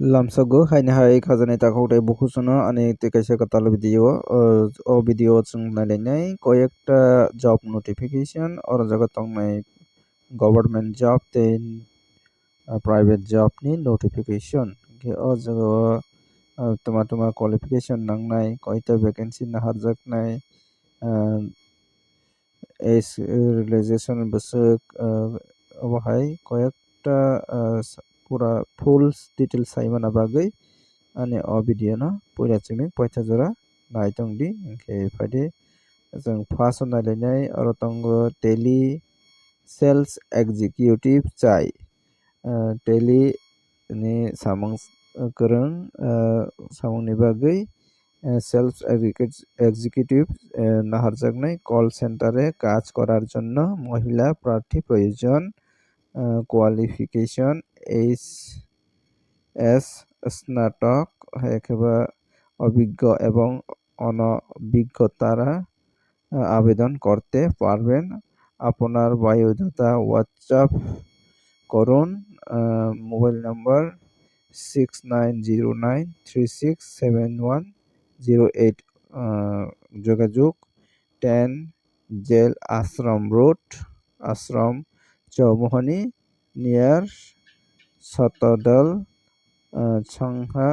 Lamsago haini hai khajani takhoktai bukusono ani tei kaisa katal video o video chung nailainai koyekta job notification oro jaga tongnai government job tei private job ni notification hingke o jaga o toma toma qualification nangnai koita vacancy naharjaknai age realization bwswk obo hai details saimana bagui ani o video no puila chumui poita jora naitongdi hingke faide chong first o nailainai oro tongo tele sales executive chai tele ni samung kwrwng samungni bagui sales executive naharjaknai call center e কাজ করার জন্য মহিলা প্রার্থী প্রয়োজন qualification H S স্নাতক একেবা অভিজ্ঞ এবং অনভিজ্ঞতারা আবেদন করতে পারবেন। আপনার বায়োডাটা হোয়াটসঅ্যাপ করুন mobile number six nine zero nine three six seven one zero eight যোগাযোগ। Ten jail Ashram road, Ashram Chowmuhani, near Shatadal সংখ্যা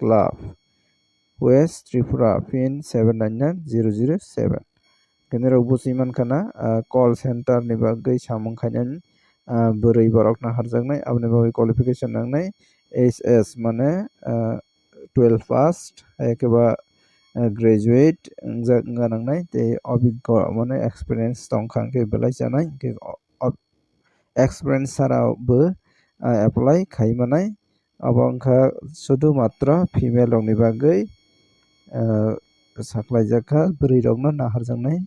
club west Tripura pin seven nine nine zero zero seven কেন্দ্রের উপসীমানখানা call সেন্টারनि बागै सामुं खायनायनि बोरै बरक नाहरजानाय आबनि बागै qualification नांनाय S S माने twelve pass एकेबा ग्रेजुवेट जानांनाय ते अभिज्ञ माने एक्सपिरियेन्स दंखांखे बेलाय जानाय एक्सपिरियेन्स सारावबो janai hingke experience sara bo apply khai manai obo wngkha শুধু মাত্র female rok ni bagui saklaijaka bwrui rok no naharjaknai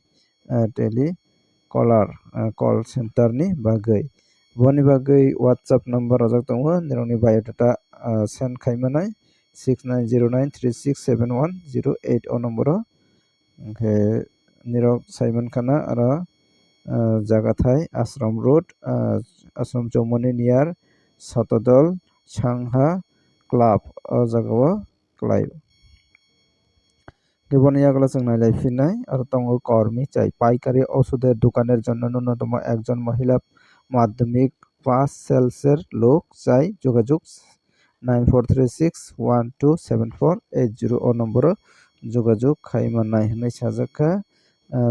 tele caller call center ni bagui nine bagui whatsapp number rojak tongo nirok ni biodata send khaimanai six nine zero nine three six seven one zero eight o Shatadal Sangha club klai বনি আগলা जों নাইলাইফিননাই আর tongo কর্মী চাই। পাইকারি ওষুধের দোকানের জন্য ন্যূনতম একজন মহিলা মাধ্যমিক পাস সেলসের লোক চাই। যোগাযোগ নাইন ফোর ও নম্বর যোগাযোগ খাইমানাই হনাই সাজাকা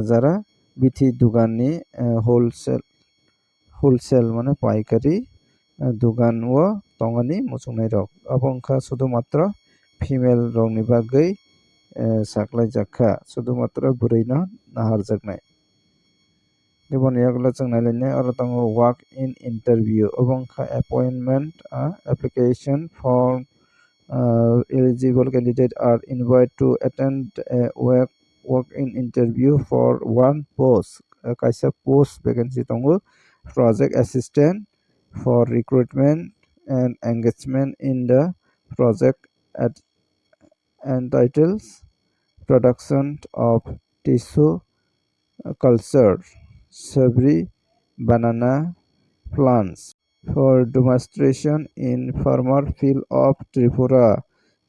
যারা বিথি দোকাননি হোলসেল হোলসেল মানে পাইকারি দোকান ও tongani muchungnai rok abo wngkha শুধুমাত্র ফিমেল rokni bagui saklaijaka শুধুমাত্র bwrui no naharjaknai Iboni yagola chung nailainai oro tongo work in interview obo wngkha appointment application form eligible candidate are invited to attend a work work in interview for one post kaisa post vacancy tongo project assistant for recruitment and engagement in the project at entitles production of tissue culture savory banana plants for demonstration in farmer field of Tripura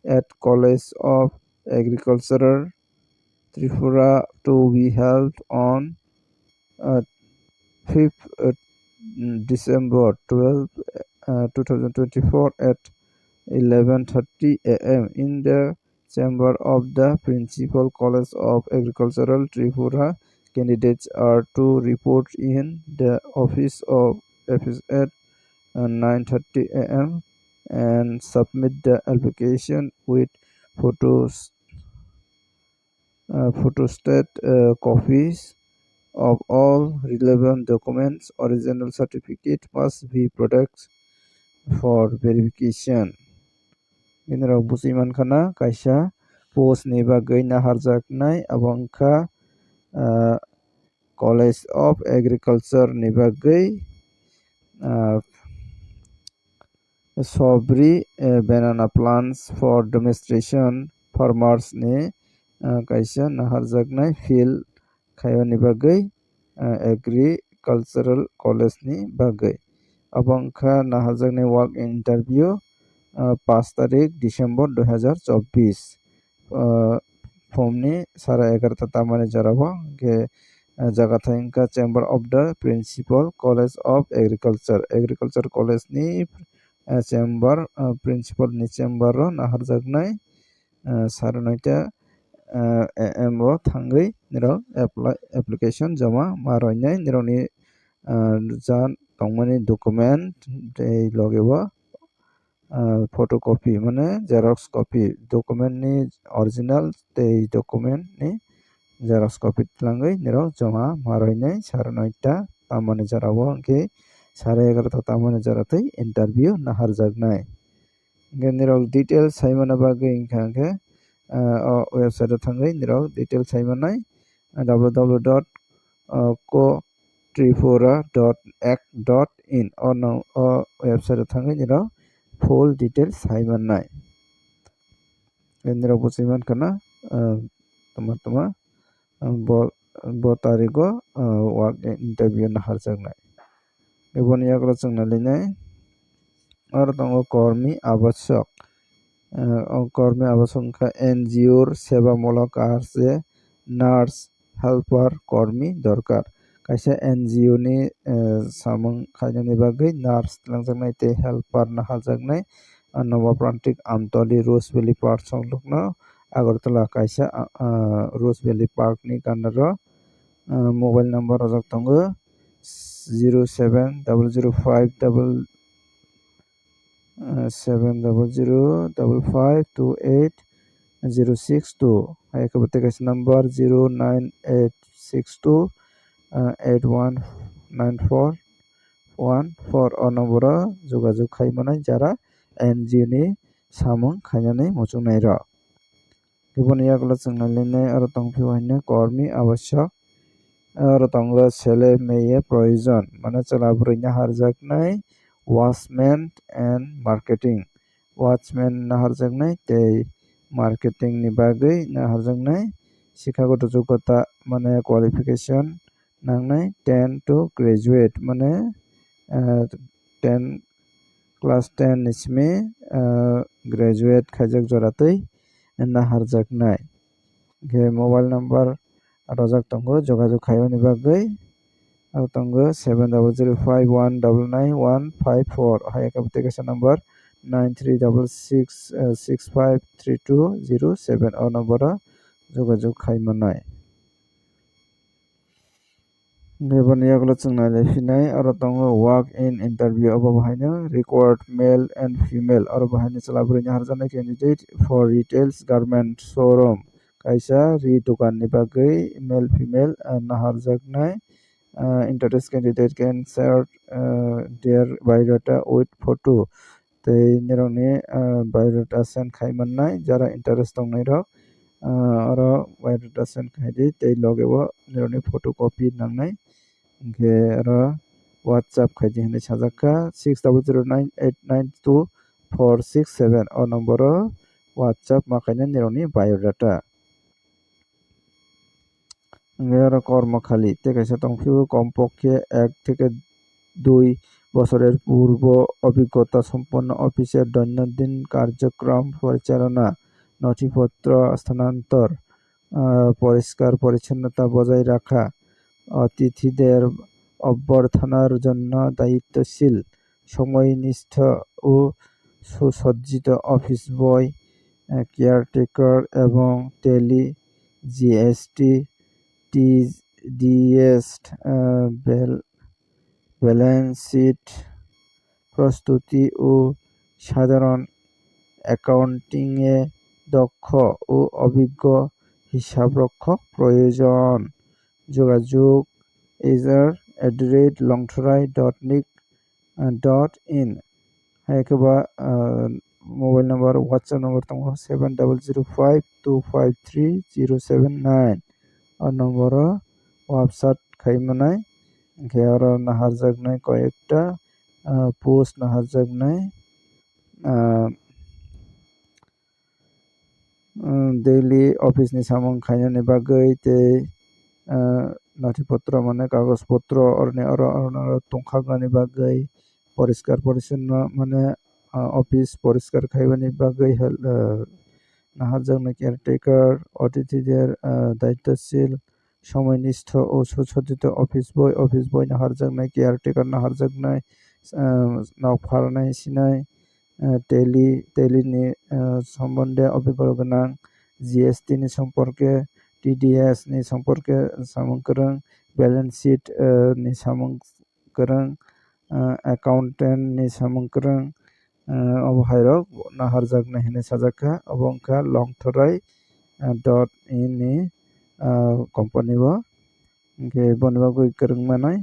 at College of Agriculture Tripura to be held on uh, 5th uh, December 12 uh, 2024 at 11:30 a.m. in the chamber of the Principal College of Agricultural Tripura. Candidates are to report in the office of office at 9:30 a.m. and submit the application with photos uh, photostat uh, copies of all relevant documents. Original certificate must be produced for verification bini rok busi mankana kaisa post ni bagui naharjaknai abo wngkha college of agriculture ni bagui sobri banana plants for demonstration farmers ni kaisa naharjaknai field ખાવાની ગઈ agricultural કોલેજની ગઈ અબંખા નાહજગને work interview পাঁচ তারিখ December দু হাজার চব্বিশ ফর্মনি সাড়ে এগারোটা তামানে জড়াবো গে জায়গা থাকা chamber of the principal college of agriculture agriculture college নি চেম্বার প্রিন্সিপাল নি চেম্বার নাহার জাগনাই সাড়ে নয়টা o थांगै निराव एप्लिकेशन जमा मारयनाय निरावनि जा तंमानि डकुमेन्ट tei logewo photocopy মানে xerox copy documentni original tei documentni xerox copy twlangui niro joma maroinai sara noita tamani jarao hingke sara egarota tamani jaratoi interview naharjaknai hingke nirok details saimana bagui wngka hingke o website o thangui nirok details saimanai www. co tripura.act.in o website o thangui nirok full details saimannai nirok buchui na toma toma bo tarigo work interview naharjaknai eboni yagra chung nalinai aro tongo kormi abashok কর্মী আবাসনকা এনজিওর সেবামূলক আছে nurse helper কর্মী দরকার kaisa NGO ni samung khainani bagui nurse langjaknai tei helper nahajaknai Nabaprantik Amtoli Rose Valley Park songlukno Agartala kaisa Rose Valley Park ni gandaro mobile number rojak tongo 07005 double seven double zero double five two eight zero six two hai kabote kaisa number zero nine eight six two eight one nine four one four nomboro যোগাযোগ খাইমানাই যারা NGO ni samung khainani muchungnai rok iboni yagola chung nalinai aro tongpio haino kormi abasyok aro tongo sele meye proyojon mane chwla burui naharjaknai watchman and marketing watchman naharjaknai tei marketing ni bagui naharjaknai শিক্ষাগত যোগ্যতা মানে qualification nangnai ten to graduate mane ten class ten ni simi graduate khaijak joratoi naharjaknai hingke mobile tongo seven double zero five one double nine one five four hai kabote kaisa number nine three double six six five three two zero seven o number o jogajog khaimanai Neboni yagulo chung nailaifinai aro tongo walk in interview abo bahaino required male and female aro bahaino chwlaburui naharjaknai candidate for retails garment showroom kaisa ri dokan ni bagui male female naharjaknai interested candidate can share their biodata with photo tei nirokni biodata send khaimannai jara interest tongnai rok aro biodata send khaidi tei loge o nirokni photocopy nangnai hingke aro whatsapp khaidi hinui sajaka six double zero nine eight nine two four six seven o number o whatsapp ma kainai nirokni biodata hingke aro কর্মখালী kaisa tongphio কমপক্ষে এক থেকে দুই বছরের পূর্ব অভিজ্ঞতা সম্পন্ন অফিসের দৈনন্দিন কার্যক্রম পরিচালনা, নথিপত্র স্থানান্তর পরিষ্কার পরিচ্ছন্নতা বজায় রাখা, অতিথিদের অভ্যর্থনার জন্য দায়িত্বশীল, সময়নিষ্ঠ ও সুসজ্জিত অফিস বয় কেয়ারটেকার এবং টেলি জিএসটি ডিএসট ব্যালেন্স শীট প্রস্তুতি ও সাধারণ অ্যাকাউন্টিংয়ে দক্ষ ও অভিজ্ঞ হিসাবরক্ষক প্রয়োজন। যোগাযোগ এজার at the rate Longtharai dot nic dot in একেবা mobile number WhatsApp number তোমার seven double zero five two five three zero seven nine ଅନବର ୱାବସାଟ୍ ଖାଇମନାଇ ଘେଅର ନାହାରଜାଗନାଇ কয়েকটা পোস্ট নাহারজাগনাই ডেইলি অফিস নি সামং খাইনানি বাগৈ তে নথিপত্র মানে কাগজপত্র অরনে অর, অরনার টংখাগনি বাগৈ পরিষ্কার পরিচ্ছন্ন মানে অফিস পরিষ্কার খাইবানি বাগৈ নাহারজাংনা কেয়ারটেকার অতিথিদের দায়িত্বশীল, সময়নিষ্ঠ ও সুসজ্জিত অফিস বয় অফিস বয় নাহারজাংনায় কেয়ারটেকার নাহারজাগ নাই নফার নাই সিনাই টেলি টেলি সম্বন্ধে অভিজ্ঞতা জিএসটি নি সম্পর্কে, টিডিএস নি সম্পর্কে সামগ্রং ব্যালেন্স শিট नि सामग्रं अकाउंटेंट नि सामग्रं অবহায়রক নাহারজাগনা হেনে সাজাকা অবংকা লংথরাই ডট ইন ই কোম্পানি বা গে বনবাগু ইকরং মানাই।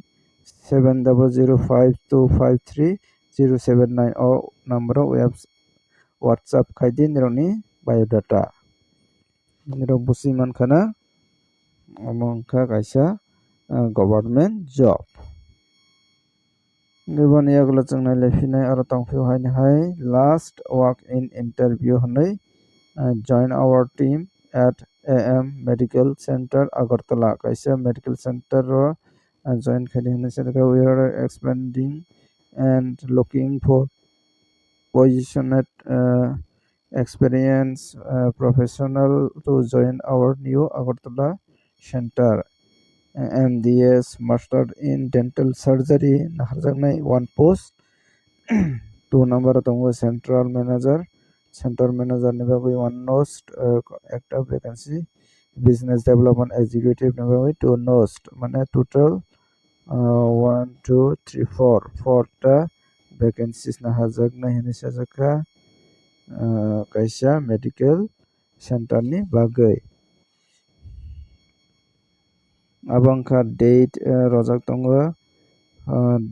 Seven double zero five two five three zero seven nine অ নম্বর ওয়েব হোয়াটসঅ্যাপ খাইদি নিরনি বায়োডাটা। নিরব বুসিমান খানা অবংকা কাইসা গভর্নমেন্ট জব। निबन यागला जों नायलायफिनाय आरो तंफिव हायनि हाय लास्ट वाक इन इंटरव्यू हनै join our team at AM Medical Center Agartala kaisa medical center ro join khali hene sedaka we are expanding and looking for positioned uh, experienced uh, professional to join our new Agartala center MDS, Master in Dental Surgery, Naharzanai, one post. Two number তোমার central manager, central manager নেভাবে one nost একটা vacancy, business development executive নেভাবে two nost মানে total uh, one two three four fourটা vacancies নাহাজাগনা হিনিসাজাকা কাইসা medical center ni bagai. abangkha date rojak tongo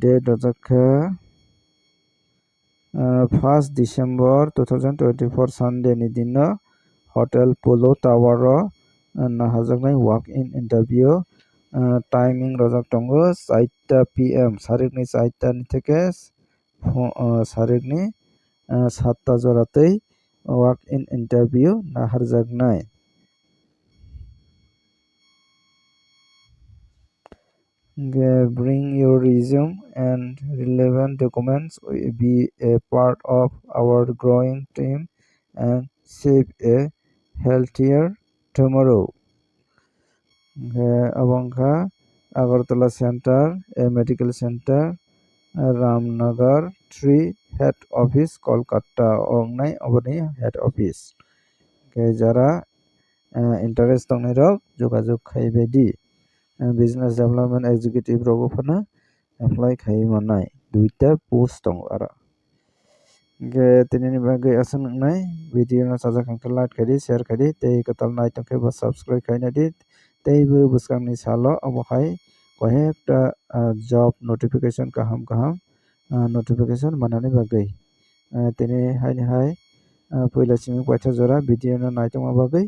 date rojak khe first December two thousand twenty four Sunday ni dino hotel Polo tower নাহাjaknai walk in interview timing রজাক টঙ্গো চারটা P M সারিকনি চারটা থেকে সারিকনি সাতটা জোড়াতেই ওয়াক ইন ইন্টারভিউ নাহারজাগনায় bring your resume and relevant documents will be a part of our growing team and save a healthier tomorrow abangha agartala center a medical center ramnagar 3 head office kolkata অগ্নাই অবনি head office যারা interest অগ্নিরক যোগাযোগ খাইবে দি business development executive রগফনা apply খাইম নাই। দুইটা পোস্ট দং আর তিনি বাগে আছেন নাই? ভিডিও না সাজা খাঙ্কে লাইক খাই শেয়ার খাই তেই কতাল নাই তঙ্কে বা সাবস্ক্রাইব খাই না দি তেইবো বুসকাংনি সালো অবহাই কয়েকটা জব নোটিফিকেশন কাহাম কাহাম নোটিফিকেশন বানানি বাগে তিনি হাই হাই পয়লা সিমি পাইছা জরা ভিডিও না নাই তোমা বাগে